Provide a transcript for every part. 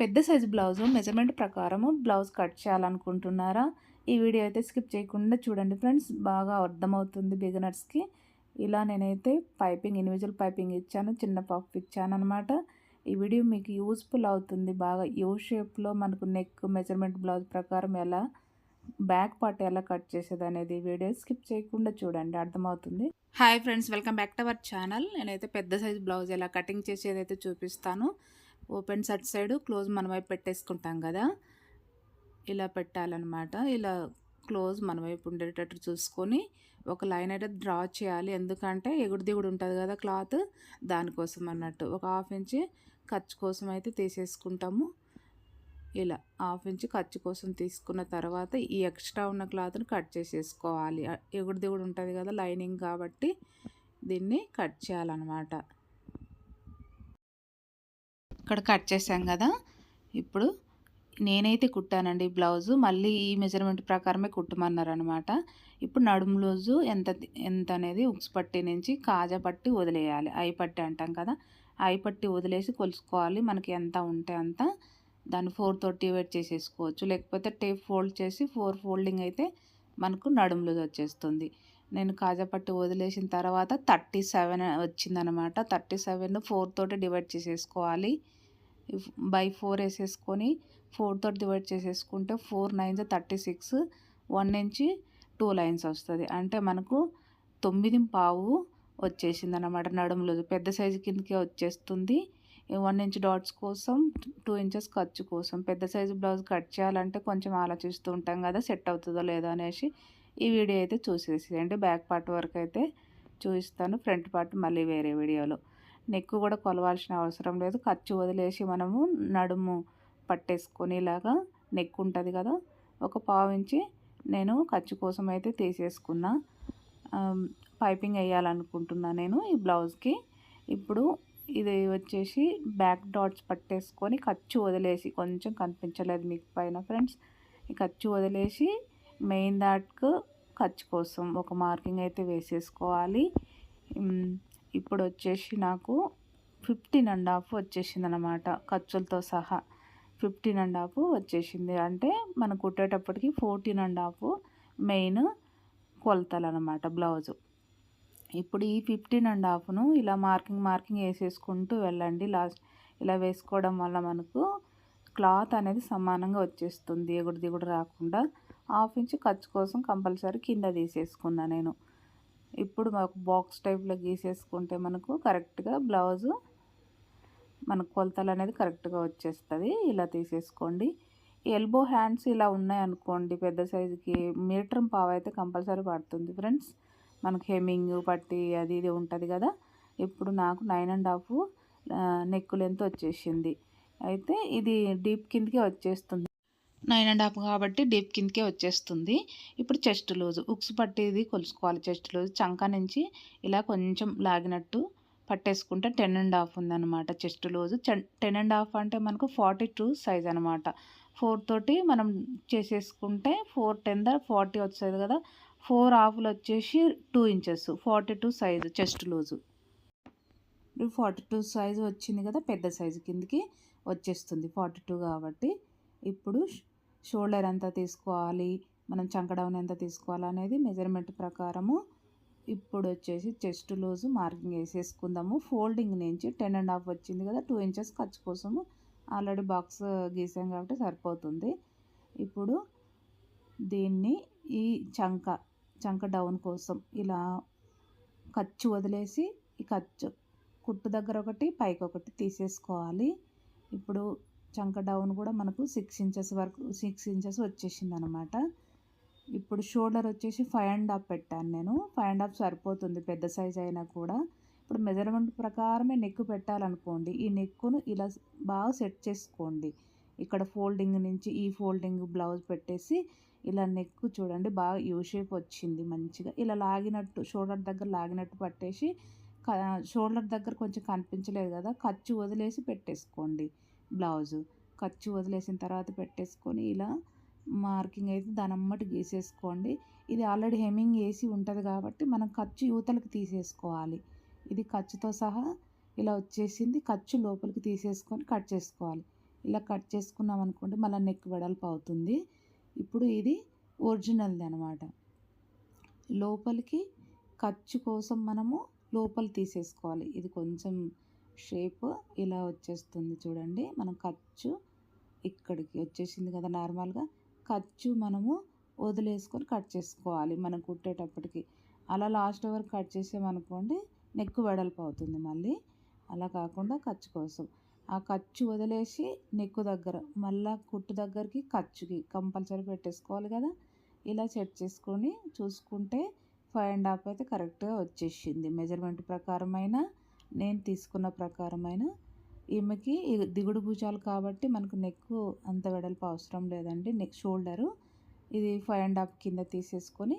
పెద్ద size blouse measurement ప్రకారము blouse cut చేయాలనుకుంటున్నారా? ఈ వీడియో అయితే స్కిప్ చేయకుండా చూడండి ఫ్రెండ్స్. బాగా అర్థమవుతుంది బిగినర్స్కి. ఇలా నేనైతే పైపింగ్ ఇండివిజువల్ పైపింగ్ ఇచ్చాను చిన్న పఫ్ ఇచ్చాను అనమాట ఈ వీడియో మీకు యూస్ఫుల్ అవుతుంది. బాగా యూ షేప్లో మనకు నెక్ మెజర్మెంట్ బ్లౌజ్ ప్రకారం ఎలా బ్యాక్ పార్ట్ ఎలా కట్ చేసేది అనేది వీడియో స్కిప్ చేయకుండా చూడండి. అర్థమవుతుంది? Hi friends. Welcome back to our channel. నేనైతే పెద్ద సైజ్ బ్లౌజ్ ఎలా కటింగ్ చేసేది అయితే చూపిస్తాను. ఓపెన్ సట్ సైడ్ క్లోజ్ మన వైపు పెట్టేసుకుంటాం కదా. ఇలా పెట్టాలన్నమాట. ఇలా క్లోజ్ మన వైపు ఉండేటట్టు చూసుకొని ఒక లైన్ అయితే డ్రా చేయాలి. ఎందుకంటే ఎగుడు దిగుడు ఉంటుంది కదా క్లాత్. దానికోసం అన్నట్టు ఒక హాఫ్ ఇంచ్ ఖర్చు కోసం అయితే తీసేసుకుంటాము. ఇలా హాఫ్ ఇంచ్ ఖర్చు కోసం తీసుకున్న తర్వాత ఈ ఎక్స్ట్రా ఉన్న క్లాత్ని కట్ చేసేసుకోవాలి. ఎగుడు దిగుడు ఉంటుంది కదా లైనింగ్ కాబట్టి దీన్ని కట్ చేయాలన్నమాట. ఇక్కడ కట్ చేసాం కదా. ఇప్పుడు నేనైతే కుట్టానండి బ్లౌజు. మళ్ళీ ఈ మెజర్మెంట్ ప్రకారమే కుట్టమన్నారనమాట ఇప్పుడు నడుము లూజు ఎంత ఎంత అనేది ఉక్స్ పట్టి నుంచి కాజా పట్టి వదిలేయాలి. ఐ పట్టి అంటాం కదా. ఐ పట్టి వదిలేసి కొలుసుకోవాలి. మనకి ఎంత ఉంటే అంత దాన్ని ఫోర్ తోటి డివైడ్ చేసేసుకోవచ్చు. లేకపోతే టేప్ ఫోల్డ్ చేసి ఫోర్ ఫోల్డింగ్ అయితే మనకు నడుము లూజ్ వచ్చేస్తుంది. నేను కాజా పట్టి వదిలేసిన తర్వాత థర్టీ సెవెన్ వచ్చిందనమాట థర్టీ సెవెన్ ఫోర్ తోటి డివైడ్ చేసేసుకోవాలి. బై ఫోర్ వేసేసుకొని ఫోర్తో డివైడ్ చేసేసుకుంటే four nines thirty six one నుంచి టూ లైన్స్ వస్తుంది. అంటే మనకు తొమ్మిది పావు వచ్చేసింది అనమాట నడుములో. పెద్ద సైజు కిందకే వచ్చేస్తుంది. వన్ ఇంచ్ డాట్స్ కోసం టూ ఇంచెస్ ఖర్చు కోసం. పెద్ద సైజు బ్లౌజ్ కట్ చేయాలంటే కొంచెం ఆలోచిస్తూ ఉంటాం కదా సెట్ అవుతుందో లేదో అనేసి. ఈ వీడియో అయితే చూసేసేయండి. బ్యాక్ పార్ట్ వరకు అయితే చూపిస్తాను. ఫ్రంట్ పార్ట్ మళ్ళీ వేరే వీడియోలో. నెక్ కూడా కొలవాల్సిన అవసరం లేదు. ఖర్చు వదిలేసి మనము నడుము పట్టేసుకొని ఇలాగా నెక్ ఉంటుంది కదా. ఒక పావించి నేను ఖర్చు కోసం అయితే తీసేసుకున్నా. పైపింగ్ వేయాలనుకుంటున్నా నేను ఈ బ్లౌజ్కి. ఇప్పుడు ఇది వచ్చేసి బ్యాక్ డాట్స్ పట్టేసుకొని ఖర్చు వదిలేసి కొంచెం కనిపించలేదు మీకు పైన ఫ్రెండ్స్. ఈ ఖర్చు వదిలేసి మెయిన్ దాట్కు ఖర్చు కోసం ఒక మార్కింగ్ అయితే వేసేసుకోవాలి. ఇప్పుడు వచ్చేసి నాకు ఫిఫ్టీన్ అండ్ హాఫ్ వచ్చేసింది అనమాట ఖర్చులతో సహా. ఫిఫ్టీన్ అండ్ హాఫ్ వచ్చేసింది. అంటే మనం కుట్టేటప్పటికి ఫోర్టీన్ అండ్ హాఫ్ మెయిన్ కొలతలు అనమాట బ్లౌజు. ఇప్పుడు ఈ ఫిఫ్టీన్ అండ్ హాఫ్ను ఇలా మార్కింగ్ మార్కింగ్ వేసేసుకుంటూ వెళ్ళండి. లాస్ట్ ఇలా వేసుకోవడం వల్ల మనకు క్లాత్ అనేది సమానంగా వచ్చేస్తుంది. ఎగుడు దిగుడు రాకుండా హాఫ్ ఇంచ్ ఖర్చు కోసం కంపల్సరీ కింద తీసేసుకున్నా నేను. ఇప్పుడు మాకు బాక్స్ టైప్లో గీసేసుకుంటే మనకు కరెక్ట్గా బ్లౌజు మనకు కొలతలు అనేది కరెక్ట్గా వచ్చేస్తుంది. ఇలా తీసేసుకోండి. ఎల్బో హ్యాండ్స్ ఇలా ఉన్నాయనుకోండి పెద్ద సైజుకి మీటర్ పావు అయితే కంపల్సరీ పడుతుంది ఫ్రెండ్స్ మనకు హెమ్మింగ్ పట్టి అది ఇది ఉంటుంది కదా. ఇప్పుడు నాకు nine and half neck length వచ్చేసింది. అయితే ఇది డీప్ కిందకి వచ్చేస్తుంది. నైన్ అండ్ హాఫ్ కాబట్టి డీప్ కిందకే వచ్చేస్తుంది. ఇప్పుడు చెస్ట్ లూజ్ ఉక్స్ పట్టేది కొలుసుకోవాలి చెస్ట్ లూజ్. చంక నుంచి ఇలా కొంచెం లాగినట్టు పట్టేసుకుంటే టెన్ అండ్ హాఫ్ ఉందన్నమాట chest loose. Ten and half అంటే మనకు ఫార్టీ టూ సైజ్ అనమాట ఫోర్ తోటి మనం చేసేసుకుంటే ఫోర్ టెన్ ద ఫార్టీ వచ్చేది కదా. ఫోర్ హాఫ్లు వచ్చేసి two inches forty two size chest loose. Forty two size వచ్చింది కదా పెద్ద సైజు కిందకి వచ్చేస్తుంది ఫార్టీ టూ కాబట్టి. ఇప్పుడు షోల్డర్ ఎంత తీసుకోవాలి మనం చంకడౌన్ ఎంత తీసుకోవాలి అనేది మెజర్మెంట్ ప్రకారము. ఇప్పుడు వచ్చేసి చెస్ట్ లూజు మార్కింగ్ వేసేసుకుందాము. ఫోల్డింగ్ నుంచి టెన్ అండ్ హాఫ్ వచ్చింది కదా టూ ఇంచెస్ ఖర్చు కోసము ఆల్రెడీ బాక్స్ గీసాం కాబట్టి సరిపోతుంది. ఇప్పుడు దీన్ని ఈ చంక చంక డౌన్ కోసం ఇలా ఖర్చు వదిలేసి ఈ ఖర్చు కుట్టు దగ్గర ఒకటి పైకి ఒకటి తీసేసుకోవాలి. ఇప్పుడు చంక డౌన్ కూడా మనకు సిక్స్ ఇంచెస్ వరకు సిక్స్ ఇంచెస్ వచ్చేసింది అనమాట ఇప్పుడు షోల్డర్ వచ్చేసి ఫైవ్ అండ్ హాఫ్ పెట్టాను నేను. ఫైవ్ అండ్ హాఫ్ సరిపోతుంది పెద్ద సైజ్ అయినా కూడా. ఇప్పుడు మెజర్మెంట్ ప్రకారమే నెక్ పెట్టాలనుకోండి ఈ నెక్కును ఇలా బాగా సెట్ చేసుకోండి. ఇక్కడ ఫోల్డింగ్ నుంచి ఈ ఫోల్డింగ్ బ్లౌజ్ పెట్టేసి ఇలా నెక్ చూడండి బాగా యూ షేప్ వచ్చింది మంచిగా. ఇలా లాగినట్టు షోల్డర్ దగ్గర లాగినట్టు పట్టేసి షోల్డర్ దగ్గర కొంచెం కనిపించలేదు కదా ఖర్చు వదిలేసి పెట్టేసుకోండి. బ్లౌజు. ఖర్చు వదిలేసిన తర్వాత పెట్టేసుకొని ఇలా మార్కింగ్ అయితే దాని అమ్మటి గీసేసుకోండి. ఇది ఆల్రెడీ హెమ్మింగ్ వేసి ఉంటుంది కాబట్టి మనం ఖర్చు యువతలకు తీసేసుకోవాలి. ఇది ఖర్చుతో సహా ఇలా వచ్చేసింది. ఖర్చు లోపలికి తీసేసుకొని కట్ చేసుకోవాలి. ఇలా కట్ చేసుకున్నాం అనుకోండి మళ్ళీ నెక్ వెడల్పు అవుతుంది. ఇప్పుడు ఇది ఒరిజినల్ది అనమాట లోపలికి ఖర్చు కోసం మనము లోపల తీసేసుకోవాలి. ఇది కొంచెం షేప్ ఇలా వచ్చేస్తుంది చూడండి. మనం ఖర్చు ఇక్కడికి వచ్చేసింది కదా నార్మల్గా. ఖర్చు మనము వదిలేసుకొని కట్ చేసుకోవాలి మనం కుట్టేటప్పటికి. అలా లాస్ట్ వరకు కట్ చేసామనుకోండి నెక్ వెడల్పు అవుతుంది మళ్ళీ. అలా కాకుండా ఖర్చు కోసం. ఆ ఖర్చు వదిలేసి నెక్కు దగ్గర మళ్ళా కుట్టు దగ్గరికి ఖర్చుకి కంపల్సరీ పెట్టేసుకోవాలి కదా. ఇలా సెట్ చేసుకొని చూసుకుంటే ఫైవ్ అండ్ హాఫ్ అయితే కరెక్ట్గా వచ్చేసింది. మెజర్మెంట్ ప్రకారమైన నేను తీసుకున్న ప్రకారమైన ఈమెకి దిగుడు భుజాలు కాబట్టి మనకు నెక్ అంత వెడల్పు అవసరం లేదండి. నెక్ షోల్డరు ఇది ఫైవ్ అండ్ హాఫ్ కింద తీసేసుకొని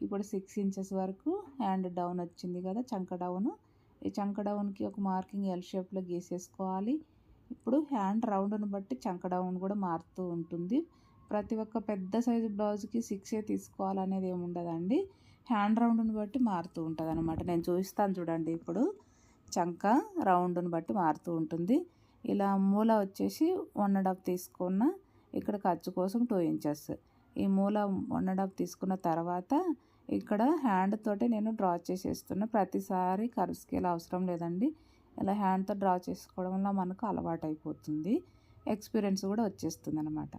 ఇప్పుడు సిక్స్ ఇంచెస్ వరకు హ్యాండ్ డౌన్ వచ్చింది కదా చంక డౌన్ ఈ చంక డౌన్కి ఒక మార్కింగ్ ఎల్ షేప్లో గీసేసుకోవాలి. ఇప్పుడు హ్యాండ్ రౌండ్ను బట్టి చంక డౌన్ కూడా మారుతూ ఉంటుంది. ప్రతి ఒక్క పెద్ద సైజు బ్లౌజ్కి సిక్సే తీసుకోవాలనేది ఏమి ఉండదండి హ్యాండ్ రౌండ్ని బట్టి మారుతూ ఉంటుంది అనమాట నేను చూపిస్తాను చూడండి ఇప్పుడు. చంక రౌండ్ని బట్టి మారుతూ ఉంటుంది. ఇలా మూల వచ్చేసి వన్ అండ్ హాఫ్ తీసుకున్న ఇక్కడ ఖర్చు కోసం టూ ఇంచెస్. ఈ మూల వన్ అండ్ హాఫ్ తీసుకున్న తర్వాత ఇక్కడ హ్యాండ్ తోటి నేను డ్రా చేసేస్తున్నా. ప్రతిసారి కర్వ్ స్కేల్ అవసరం లేదండి. ఇలా హ్యాండ్తో డ్రా చేసుకోవడం వల్ల మనకు అలవాటు అయిపోతుంది ఎక్స్పీరియన్స్ కూడా వచ్చేస్తుంది అనమాట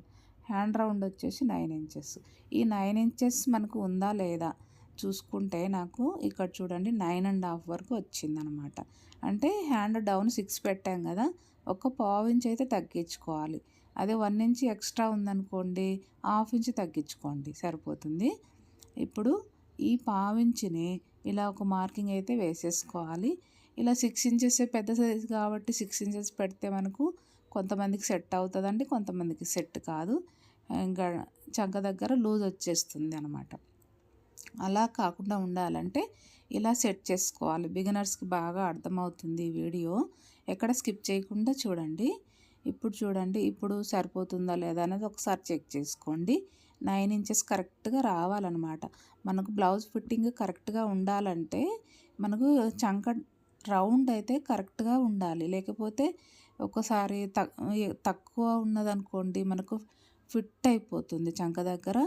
హ్యాండ్ రౌండ్ వచ్చేసి నైన్ ఇంచెస్. ఈ నైన్ ఇంచెస్ మనకు ఉందా లేదా చూసుకుంటే నాకు ఇక్కడ చూడండి నైన్ అండ్ హాఫ్ వరకు వచ్చిందనమాట. అంటే హ్యాండ్ డౌన్ సిక్స్ పెట్టాం కదా ఒక పావు ఇంచ్ అయితే తగ్గించుకోవాలి. అదే వన్ ఇంచ్ ఎక్స్ట్రా ఉందనుకోండి హాఫ్ ఇంచ్ తగ్గించుకోండి సరిపోతుంది. ఇప్పుడు ఈ పావించిని ఇలా ఒక మార్కింగ్ అయితే వేసేసుకోవాలి. ఇలా సిక్స్ ఇంచెస్ పెద్ద సైజు కాబట్టి సిక్స్ ఇంచెస్ పెడితే మనకు కొంతమందికి సెట్ అవుతుందండి కొంతమందికి సెట్ కాదు. ఇంకా చంక దగ్గర లూజ్ వచ్చేస్తుంది అనమాట అలా కాకుండా ఉండాలంటే ఇలా సెట్ చేసుకోవాలి. బిగినర్స్కి బాగా అర్థమవుతుంది ఈ వీడియో. ఎక్కడ స్కిప్ చేయకుండా చూడండి. ఇప్పుడు చూడండి ఇప్పుడు సరిపోతుందా లేదా అనేది ఒకసారి చెక్ చేసుకోండి. నైన్ ఇంచెస్ కరెక్ట్గా రావాలన్నమాట. మనకు బ్లౌజ్ ఫిట్టింగ్ కరెక్ట్గా ఉండాలంటే మనకు చంక రౌండ్ అయితే కరెక్ట్గా ఉండాలి. లేకపోతే ఒకసారి తక్కువ ఉన్నదనుకోండి మనకు ఫిట్ అయిపోతుంది చంక దగ్గర.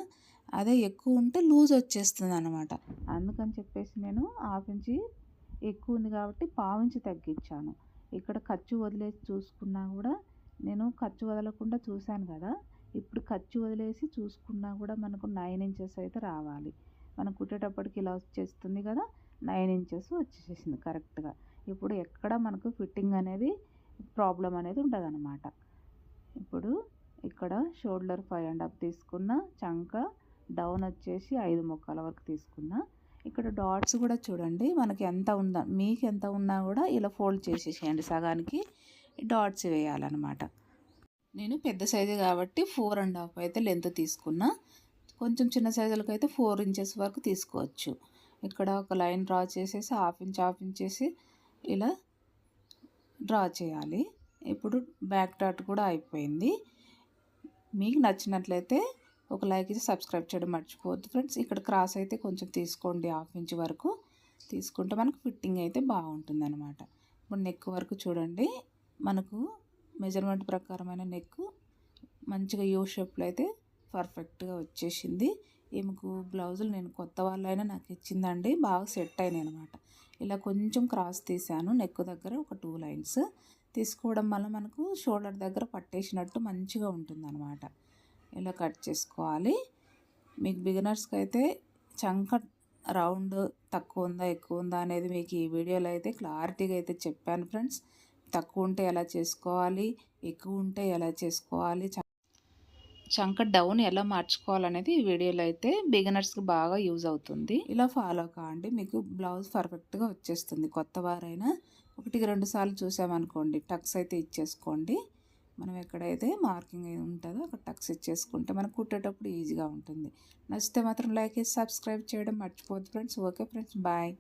అదే ఎక్కువ ఉంటే లూజ్ వచ్చేస్తుంది అనమాట అందుకని చెప్పేసి నేను హాఫ్ ఇంచి ఎక్కువ ఉంది కాబట్టి పావించి తగ్గించాను. ఇక్కడ ఖర్చు వదిలేసి చూసుకున్నా కూడా నేను ఖర్చు వదలకుండా చూశాను కదా. ఇప్పుడు ఖర్చు వదిలేసి చూసుకున్నా కూడా మనకు నైన్ ఇంచెస్ అయితే రావాలి. మనం కుట్టేటప్పటికి ఇలా వచ్చేస్తుంది కదా నైన్ ఇంచెస్ వచ్చేసేసింది కరెక్ట్గా. ఇప్పుడు ఎక్కడ మనకు ఫిట్టింగ్ అనేది ప్రాబ్లం అనేది ఉండదు అనమాట ఇప్పుడు ఇక్కడ షోల్డర్ ఫైవ్ అండ్ హాఫ్ తీసుకున్న చంక డౌన్ వచ్చేసి ఐదు ముక్కల వరకు తీసుకున్నా. ఇక్కడ డాట్స్ కూడా చూడండి మనకి ఎంత ఉందా మీకు ఎంత ఉన్నా కూడా ఇలా ఫోల్డ్ చేసేసేయండి. సగానికి డాట్స్ వేయాలన్నమాట. నేను పెద్ద సైజు కాబట్టి ఫోర్ అండ్ హాఫ్ అయితే లెంత్ తీసుకున్నా. కొంచెం చిన్న సైజులకు అయితే ఫోర్ ఇంచెస్ వరకు తీసుకోవచ్చు. ఇక్కడ ఒక లైన్ డ్రా చేసేసి హాఫ్ ఇంచ్ హాఫ్ ఇంచ్ చేసి ఇలా డ్రా చేయాలి. ఇప్పుడు బ్యాక్ డాట్ కూడా అయిపోయింది. మీకు నచ్చినట్లయితే ఒక లైక్ ఇచ్చి సబ్స్క్రైబ్ చేయడం మర్చిపోవద్దు ఫ్రెండ్స్. ఇక్కడ క్రాస్ అయితే కొంచెం తీసుకోండి హాఫ్ ఇంచ్ వరకు తీసుకుంటే మనకు ఫిట్టింగ్ అయితే బాగుంటుంది అనమాట ఇప్పుడు నెక్ వరకు చూడండి మనకు మెజర్మెంట్ ప్రకారమైన నెక్ మంచిగా యూ షేప్లో అయితే పర్ఫెక్ట్గా వచ్చేసింది. ఈమెకు బ్లౌజులు నేను కొత్త వాళ్ళైనా నాకు ఇచ్చిందండి బాగా సెట్ అయినాయి అనమాట ఇలా కొంచెం క్రాస్ తీసాను నెక్ దగ్గర ఒక టూ లైన్స్ తీసుకోవడం వల్ల మనకు షోల్డర్ దగ్గర పట్టేసినట్టు మంచిగా ఉంటుంది అనమాట ఇలా కట్ చేసుకోవాలి. మీకు బిగినర్స్కి అయితే చంక రౌండ్ తక్కువ ఉందా ఎక్కువ ఉందా అనేది మీకు ఈ వీడియోలో అయితే క్లారిటీగా అయితే చెప్పాను ఫ్రెండ్స్. తక్కువ ఉంటే ఎలా చేసుకోవాలి ఎక్కువ ఉంటే ఎలా చేసుకోవాలి చంక డౌన్ ఎలా మార్చుకోవాలనేది ఈ వీడియోలో అయితే బిగినర్స్కి బాగా యూజ్ అవుతుంది. ఇలా ఫాలో కావండి మీకు బ్లౌజ్ పర్ఫెక్ట్గా వచ్చేస్తుంది. కొత్త వారైనా ఒకటికి రెండు సార్లు చూసామనుకోండి టక్స్ అయితే ఇచ్చేసుకోండి. మనం ఎక్కడైతే మార్కింగ్ ఉంటుందో అక్కడ టక్స్ ఇచ్చేసుకుంటే మనకు కుట్టేటప్పుడు ఈజీగా ఉంటుంది. నచ్చితే మాత్రం లైక్ చేసి సబ్స్క్రైబ్ చేయడం మర్చిపోద్దు ఫ్రెండ్స్. Okay friends. బాయ్.